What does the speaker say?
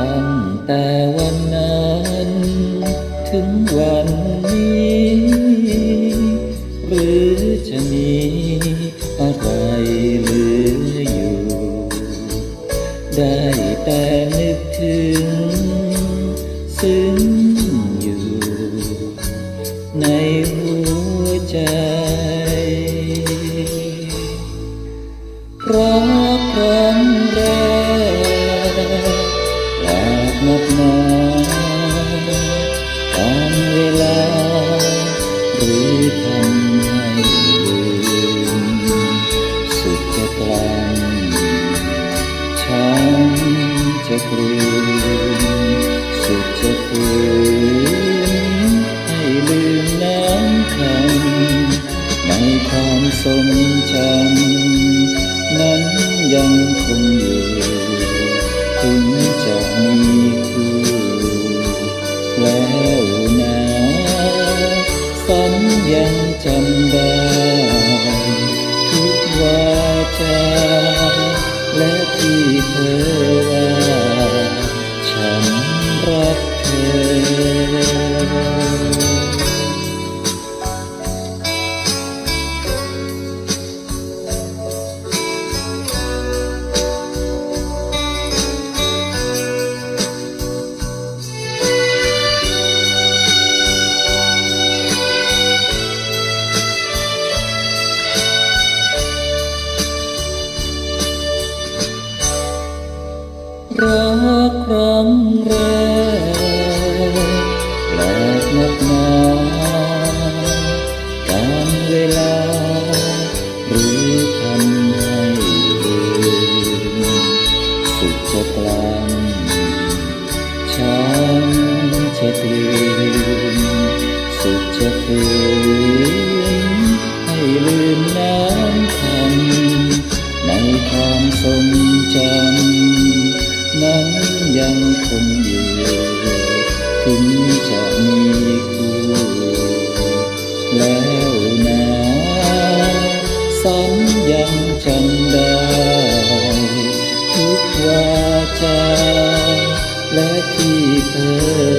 ั้งแต่วันนั้น ถึงวันนี้ หรือจะมีอะไรเหลืออยู่ ได้แต่นึกถึง ซึ้งอยู่ ในหัวใจรักครั้ง จะกลืนสุดจะฝืนให้ลืมน้ำคำในความทรงจำนั้นยังคงอยู่ถึงจะมีคู่แล้วนะฝันยังจำได้ทุกวาจาและที่เธอ รักครั้งแรก จะกลืนสุดจะฝืนให้ลืมน้ำคำในความทรงจำนั้นยังคงอยู่ถึงจะมีคู่แล้วนะสัญยังจำได้ ทุกวาจาและที่เธอ